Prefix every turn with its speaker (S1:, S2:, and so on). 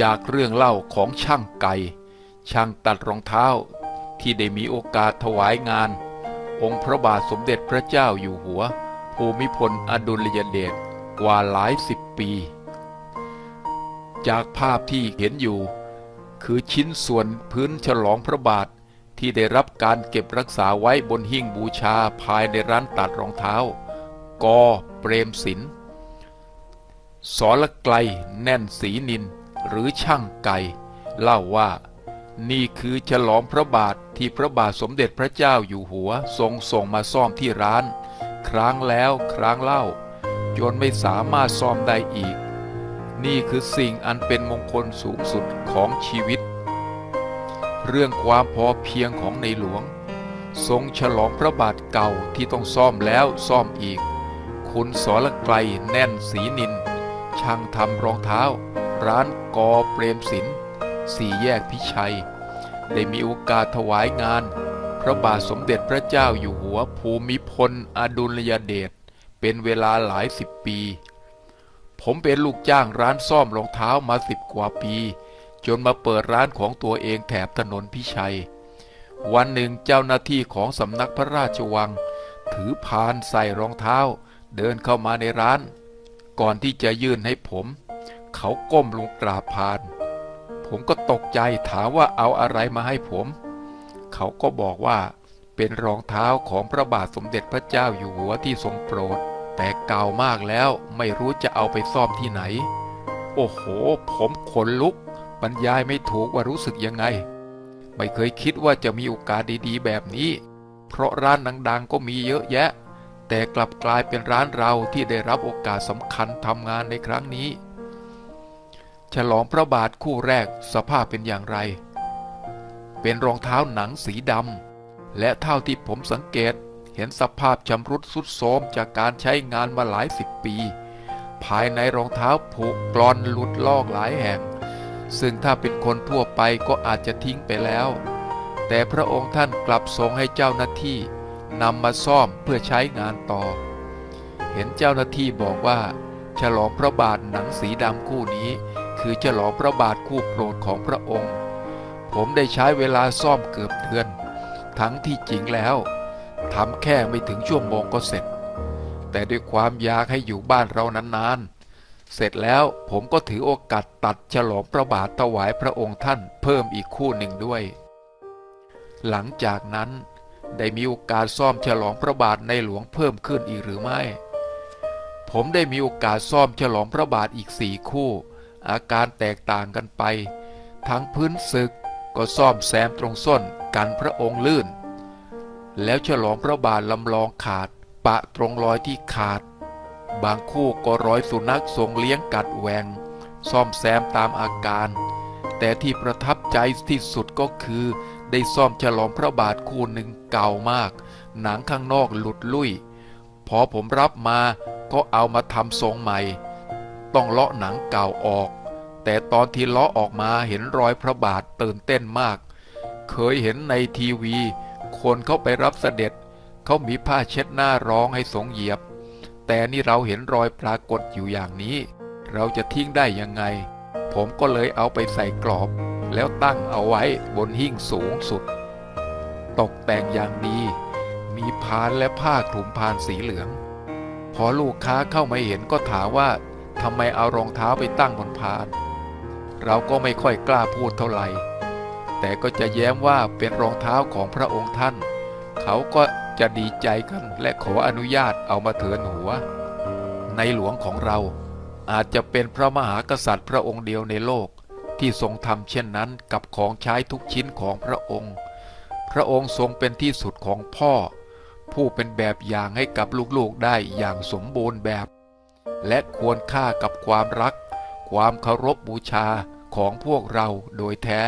S1: จากเรื่องเล่าของช่างไก่ ช่างตัดรองเท้า ที่ได้มีโอกาสถวายงาน องค์พระบาทสมเด็จพระเจ้าอยู่หัว ภูมิพลอดุลยเดชกว่าหลายสิบปี จากภาพที่เห็นอยู่ คือชิ้นส่วนพื้นฉลองพระบาทที่ได้รับการเก็บรักษาไว้บนหิ้งบูชาภายในร้านตัดรองเท้า กอเปรมศิลป์สรไกลแน่นสีนิน หรือช่างไก่ เล่าว่า นี่คือฉลองพระบาทที่พระบาทสมเด็จพระเจ้าอยู่หัวทรงส่งมาซ่อมที่ร้าน ครั้งแล้วครั้งเล่า จนไม่สามารถซ่อมได้อีก นี่คือสิ่งอันเป็นมงคลสูงสุดของชีวิต เรื่องความพอเพียงของในหลวง ทรงฉลองพระบาทเก่าที่ต้องซ่อมแล้วซ่อมอีก คุณสรไกลแน่นสีนินช่างทำรองเท้า ร้านกอเปรมศิลป์สี่แยกพิชัย ได้มีโอกาสถวายงาน พระบาทสมเด็จพระเจ้าอยู่หัวภูมิพลอดุลยเดชเป็นเวลาหลายสิบปี ผมเป็นลูกจ้างร้านซ่อมรองเท้ามาสิบกว่าปี จนมาเปิดร้านของตัวเองแถบถนนพิชัย วันหนึ่งเจ้าหน้าที่ของสำนักพระราชวัง ถือพานใส่รองเท้า เดินเข้ามาในร้าน ก่อนที่จะยื่นให้ผม เขาก้มลงกราบพาน ผมก็ตกใจถามว่าเอาอะไรมาให้ผม เขาก็บอกว่าเป็นรองเท้าของพระบาทสมเด็จพระเจ้าอยู่หัวที่ทรงโปรด แต่เก่ามากแล้วไม่รู้จะเอาไปซ่อมที่ไหน โอ้โห ผมขนลุก บรรยายไม่ถูกว่ารู้สึกยังไง ไม่เคยคิดว่าจะมีโอกาสดีๆ แบบนี้ เพราะร้านดังๆ ก็มีเยอะแยะ แต่กลับกลายเป็นร้านเราที่ได้รับโอกาสสำคัญทำงานในครั้งนี้ ฉลองพระบาทคู่แรกสภาพเป็นอย่างไร เป็นรองเท้าหนังสีดำและเท่าที่ผมสังเกตเห็นสภาพชำรุดสุดโทรมจากการใช้งานมาหลายสิบปี ภายในรองเท้าผุกรอนหลุดลอกหลายแห่ง ซึ่งถ้าเป็นคนทั่วไปก็อาจจะทิ้งไปแล้ว แต่พระองค์ท่านกลับทรงให้เจ้าหน้าที่นำมาซ่อมเพื่อใช้งานต่อ เห็นเจ้าหน้าที่บอกว่า ฉลองพระบาทหนังสีดำคู่นี้ คือฉลองพระบาทคู่โปรดของพระองค์ ผมได้ใช้เวลาซ่อมเกือบเดือน ทั้งที่จริงแล้วทำแค่ไม่ถึงชั่วโมงก็เสร็จ แต่ด้วยความอยากให้อยู่บ้านเรานานๆ เสร็จแล้วผมก็ถือโอกาสตัดฉลองพระบาทถวายพระองค์ท่านเพิ่มอีกคู่หนึ่งด้วย หลังจากนั้นได้มีโอกาสซ่อมฉลองพระบาทในหลวงเพิ่มขึ้นอีกหรือไม่ ผมได้มีโอกาสซ่อมฉลองพระบาทอีกสี่คู่ อาการแตกต่างกันไป ทั้งพื้นศึกก็ซ่อมแซมตรงส้นกันพระองค์ลื่น แล้วฉลองพระบาทลำลองขาด ปะตรงรอยที่ขาด บางคู่ก็รอยสุนัขทรงเลี้ยงกัดแหวงซ่อมแซมตามอาการ แต่ที่ประทับใจที่สุดก็คือ ได้ซ่อมฉลองพระบาทคู่หนึ่งเก่ามาก หนังข้างนอกหลุดลุ่ย พอผมรับมาก็เอามาทำทรงใหม่ ต้องเลาะหนังเก่าออก แต่ตอนที่ลาะออกมาเห็นรอยพระบาทตื่นเต้นมาก เคยเห็นในทีวี คนเขาไปรับเสด็จ เขามีผ้าเช็ดหน้าร้องให้สงเหยียบ แต่นี่เราเห็นรอยปรากฏอยู่อย่างนี้ เราจะทิ้งได้ยังไง ผมก็เลยเอาไปใส่กรอบ แล้วตั้งเอาไว้บนหิ้งสูงสุด ตกแต่งอย่างดี มีพานและผ้าคลุมพานสีเหลือง พอลูกค้าเข้ามาเห็นก็ถามว่าทำไมเอารองเท้าไปตั้งบนพาน เราก็ไม่ค่อยกล้าพูดเท่าไหร่ แต่ก็จะแย้มว่าเป็นรองเท้าของพระองค์ท่าน เขาก็จะดีใจกันและขออนุญาตเอามาเถินหัว ในหลวงของเราอาจจะเป็นพระมหากษัตริย์พระองค์เดียวในโลกที่ทรงทำเช่นนั้นกับของใช้ทุกชิ้นของพระองค์ พระองค์ทรงเป็นที่สุดของพ่อ ผู้เป็นแบบอย่างให้กับลูกๆได้อย่างสมบูรณ์แบบ และควรค่ากับความรัก ความเคารพบบูชาของพวกเราโดยแท้